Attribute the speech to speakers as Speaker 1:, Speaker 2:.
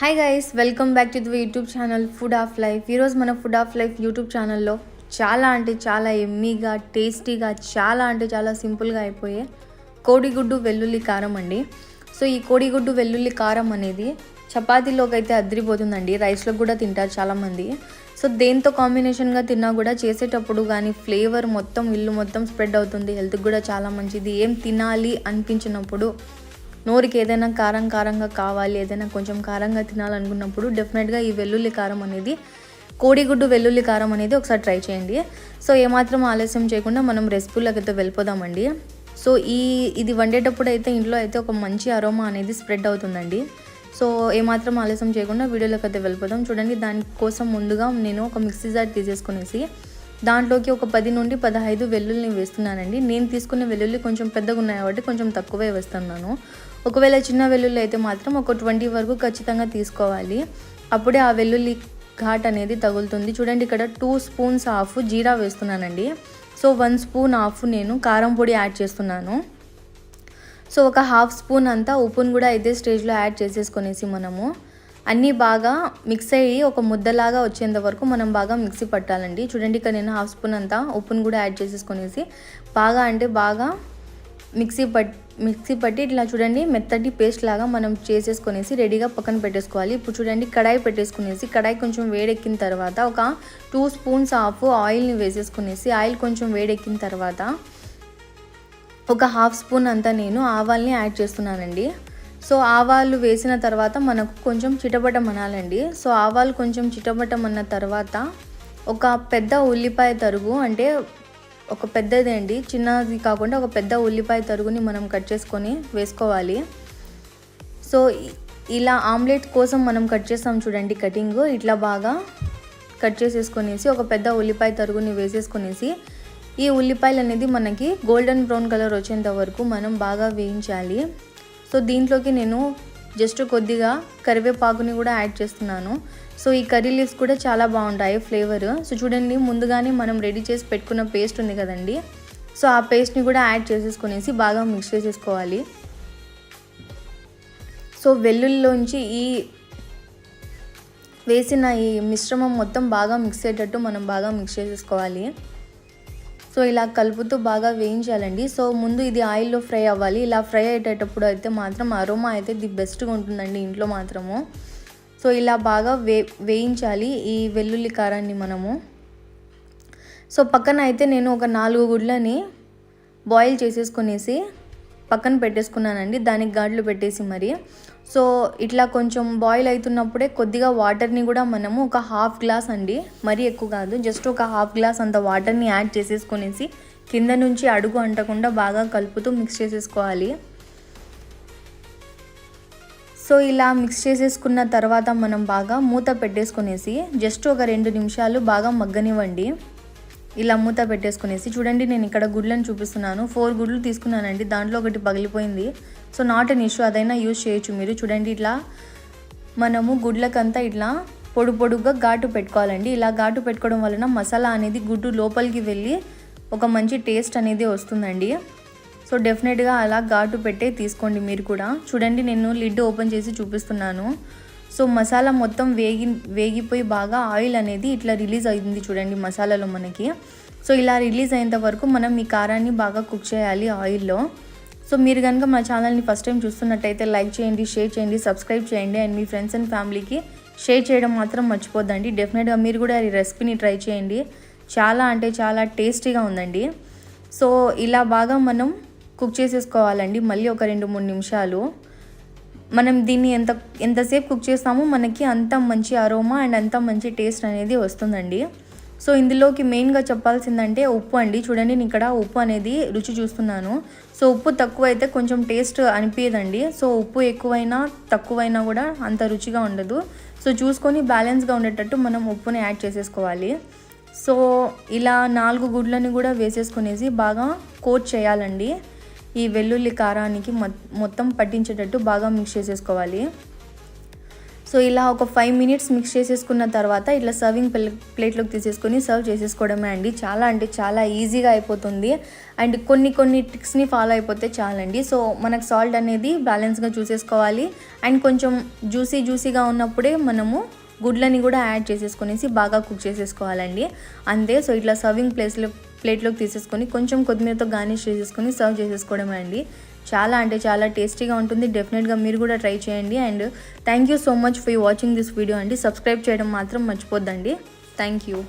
Speaker 1: Hi guys welcome back to the YouTube channel food of life ఈరోజు మన food of life YouTube ఛానల్లో చాలా అంటే చాలా ఎమ్మీగా టేస్టీగా చాలా అంటే చాలా సింపుల్గా అయిపోయే కోడిగుడ్డు వెల్లుల్లి కారం అండి. సో ఈ కోడిగుడ్డు వెల్లుల్లి కారం అనేది చపాతీలోకి అయితే అదిరిపోతుందండి రైస్లో కూడా తింటారు చాలామంది. సో దేంతో కాంబినేషన్గా తిన్నా కూడా చేసేటప్పుడు కానీ ఫ్లేవర్ మొత్తం ఇల్లు మొత్తం స్ప్రెడ్ అవుతుంది హెల్త్కి కూడా చాలా మంచిది. ఏం తినాలి అనిపించినప్పుడు నోరుకి ఏదైనా కారం కారంగా కావాలి ఏదైనా కొంచెం కారంగా తినాలనుకున్నప్పుడు డెఫినెట్గా ఈ వెల్లుల్లి కారం అనేది కోడిగుడ్డు వెల్లుల్లి కారం అనేది ఒకసారి ట్రై చేయండి. సో ఏమాత్రం ఆలస్యం చేయకుండా మనం రెసిపీలోకి వెళ్ళిపోదామండి. సో ఈ ఇది వండేటప్పుడు అయితే ఇంట్లో అయితే ఒక మంచి అరోమా అనేది స్ప్రెడ్ అవుతుందండి. సో ఏమాత్రం ఆలస్యం చేయకుండా వీడియోలోకి అయితే వెళ్ళిపోదాం. చూడండి దానికోసం ముందుగా నేను ఒక మిక్సీ జార్ తీసేసుకునేసి దాంట్లోకి ఒక పది నుండి పదహైదు వెల్లుల్ని వేస్తున్నానండి. నేను తీసుకున్న వెల్లుల్లి కొంచెం పెద్దగా ఉన్నాయి కాబట్టి కొంచెం తక్కువే వేస్తున్నాను. ఒకవేళ చిన్న వెల్లుల్లి అయితే మాత్రం ఒక ట్వంటీ వరకు ఖచ్చితంగా తీసుకోవాలి. అప్పుడే ఆ వెల్లుల్లి ఘాట్ అనేది తగులుతుంది. చూడండి ఇక్కడ టూ స్పూన్స్ ఆఫ్ జీరా వేస్తున్నానండి. సో వన్ స్పూన్ ఆఫ్ నేను కారం పొడి యాడ్ చేస్తున్నాను. సో ఒక హాఫ్ స్పూన్ అంతా ఉప్పును కూడా ఇదే స్టేజ్లో యాడ్ చేసేసుకొనేసి మనము అన్నీ బాగా మిక్స్ అయ్యి ఒక ముద్దలాగా వచ్చేంత వరకు మనం బాగా మిక్సీ పట్టాలండి. చూడండి ఇక్కడ నేను హాఫ్ స్పూన్ అంతా ఉప్పును కూడా యాడ్ చేసేసుకొనేసి బాగా అంటే బాగా మిక్సీ పట్ మిక్సీ పట్టి ఇట్లా చూడండి మెత్తటి పేస్ట్ లాగా మనం చేసేసుకొనేసి రెడీగా పక్కన పెట్టేసుకోవాలి. ఇప్పుడు చూడండి కడాయి పెట్టేసుకునేసి కడాయి కొంచెం వేడెక్కిన తర్వాత ఒక టూ స్పూన్స్ ఆఫ్ ఆయిల్ని వేసేసుకునేసి ఆయిల్ కొంచెం వేడెక్కిన తర్వాత ఒక హాఫ్ స్పూన్ అంతా నేను ఆవాల్ని యాడ్ చేస్తున్నానండి. సో ఆవాలు వేసిన తర్వాత మనకు కొంచెం చిటపటం అనాలండి. సో ఆవాలు కొంచెం చిటపటం అన్న తర్వాత ఒక పెద్ద ఉల్లిపాయ తరుగు అంటే ఒక పెద్దది అండి చిన్నది కాకుండా ఒక పెద్ద ఉల్లిపాయ తరుగుని మనం కట్ చేసుకొని వేసుకోవాలి. సో ఇలా ఆమ్లెట్ కోసం మనం కట్ చేస్తాం చూడండి కటింగ్. ఇట్లా బాగా కట్ చేసేసుకొనేసి ఒక పెద్ద ఉల్లిపాయ తరుగుని వేసేసుకొనేసి ఈ ఉల్లిపాయలు అనేది మనకి గోల్డెన్ బ్రౌన్ కలర్ వచ్చేంత వరకు మనం బాగా వేయించాలి. సో దీంట్లోకి నేను జస్ట్ కొద్దిగా కరివేపాకుని కూడా యాడ్ చేస్తున్నాను. సో ఈ కర్రీ లీవ్స్ కూడా చాలా బాగుంటాయి ఫ్లేవర్. సో చూడండి ముందుగానే మనం రెడీ చేసి పెట్టుకున్న పేస్ట్ ఉంది కదండి. సో ఆ పేస్ట్ని కూడా యాడ్ చేసేసుకునేసి బాగా మిక్స్ చేసేసుకోవాలి. సో వెల్లుల్లిలోంచి ఈ వేసిన ఈ మిశ్రమం మొత్తం బాగా మిక్స్ అయ్యేటట్టు మనం బాగా మిక్స్ చేసేసుకోవాలి. సో ఇలా కలుపుతూ బాగా వేయించాలండి. సో ముందు ఇది ఆయిల్లో ఫ్రై అవ్వాలి. ఇలా ఫ్రై అయ్యేటప్పుడు అయితే మాత్రం అరోమా అయితే ది బెస్ట్గా ఉంటుందండి ఇంట్లో మాత్రము. సో ఇలా బాగా వే వేయించాలి ఈ వెల్లుల్లి కారాన్ని మనము. సో పక్కన అయితే నేను ఒక నాలుగు గుడ్లని బాయిల్ చేసేసుకునేసి పక్కన పెట్టేసుకున్నానండి. దానికి గాడ్లు పెట్టేసి మరి. సో ఇట్లా కొంచెం బాయిల్ అవుతున్నప్పుడే కొద్దిగా వాటర్ని కూడా మనము ఒక హాఫ్ గ్లాస్ అండి. మరీ ఎక్కువ కాదు జస్ట్ ఒక హాఫ్ గ్లాస్ అంత వాటర్ని యాడ్ చేసేసుకునేసి కింద నుంచి అడుగు అంటకుండా బాగా కలుపుతూ మిక్స్ చేసేసుకోవాలి. సో ఇలా మిక్స్ చేసేసుకున్న తర్వాత మనం బాగా మూత పెట్టేసుకునేసి జస్ట్ ఒక రెండు నిమిషాలు బాగా మగ్గనివ్వండి. ఇలా మూత పెట్టేసుకునేసి చూడండి నేను ఇక్కడ గుడ్లను చూపిస్తున్నాను. ఫోర్ గుడ్లు తీసుకున్నానండి దాంట్లో ఒకటి పగిలిపోయింది. సో నాట్ అన్ ఇష్యూ అదైనా యూజ్ చేయొచ్చు మీరు. చూడండి ఇట్లా మనము గుడ్లకంతా ఇట్లా పొడు పొడుగ్గా ఘాటు పెట్టుకోవాలండి. ఇలా ఘాటు పెట్టుకోవడం వలన మసాలా అనేది గుడ్డు లోపలికి వెళ్ళి ఒక మంచి టేస్ట్ అనేది వస్తుందండి. సో డెఫినెట్గా అలా ఘాటు పెట్టే తీసుకోండి మీరు కూడా. చూడండి నేను లిడ్ ఓపెన్ చేసి చూపిస్తున్నాను. సో మసాలా మొత్తం వేగి వేగిపోయి బాగా ఆయిల్ అనేది ఇట్లా రిలీజ్ అయింది చూడండి మసాలాలో మనకి. సో ఇలా రిలీజ్ అయ్యేంత వరకు మనం ఈ కారాన్ని బాగా కుక్ చేయాలి ఆయిల్లో. సో మీరు కనుక మా ఛానల్ని ఫస్ట్ టైం చూస్తున్నట్టయితే లైక్ చేయండి షేర్ చేయండి సబ్స్క్రైబ్ చేయండి అండ్ మీ ఫ్రెండ్స్ అండ్ ఫ్యామిలీకి షేర్ చేయడం మాత్రం మర్చిపోద్దండి. డెఫినెట్గా మీరు కూడా ఈ రెసిపీని ట్రై చేయండి. చాలా అంటే చాలా టేస్టీగా ఉందండి. సో ఇలా బాగా మనం కుక్ చేసేసుకోవాలండి మళ్ళీ ఒక రెండు మూడు నిమిషాలు. మనం దీన్ని ఎంత ఎంతసేపు కుక్ చేస్తామో మనకి అంత మంచి అరోమా అండ్ అంత మంచి టేస్ట్ అనేది వస్తుందండి. సో ఇందులోకి మెయిన్గా చెప్పాల్సిందంటే ఉప్పు అండి. చూడండి నేను ఇక్కడ ఉప్పు అనేది రుచి చూస్తున్నాను. సో ఉప్పు తక్కువ అయితే కొంచెం టేస్ట్ అనిపించదండి సో ఉప్పు ఎక్కువైనా తక్కువైనా కూడా అంత రుచిగా ఉండదు. సో చూసుకొని బ్యాలెన్స్గా ఉండేటట్టు మనం ఉప్పుని యాడ్ చేసేసుకోవాలి. సో ఇలా నాలుగు గుడ్లని కూడా వేసేసుకునేసి బాగా కోట్ చేయాలండి. ఈ వెల్లుల్లి కారానికి మొత్తం పట్టించేటట్టు బాగా మిక్స్ చేసేసుకోవాలి. సో ఇలా ఒక ఫైవ్ మినిట్స్ మిక్స్ చేసేసుకున్న తర్వాత ఇట్లా సర్వింగ్ ప్లేట్లోకి తీసేసుకొని సర్వ్ చేసేసుకోవడమే అండి. చాలా అంటే చాలా ఈజీగా అయిపోతుంది. అండ్ కొన్ని కొన్ని ట్రిక్స్ని ఫాలో అయిపోతే చాలండి. సో మనకు సాల్ట్ అనేది బ్యాలెన్స్గా చూసేసుకోవాలి. అండ్ కొంచెం జ్యూసీ జ్యూసీగా ఉన్నప్పుడే మనము గుడ్లని కూడా యాడ్ చేసేసుకునేసి బాగా కుక్ చేసేసుకోవాలండి. అంతే. సో ఇట్లా సర్వింగ్ ప్లేస్లో ప్లేట్లోకి తీసేసుకొని కొంచెం కొత్తిమీరతో గార్నిష్ చేసేసుకొని సర్వ్ చేసేసుకోవడమే అండి. చాలా అంటే చాలా టేస్టీగా ఉంటుంది. డెఫినెట్గా మీరు కూడా ట్రై చేయండి. And thank you so much for watching this video అండి. సబ్స్క్రైబ్ చేయడం మాత్రం మర్చిపోద్దండి. Thank you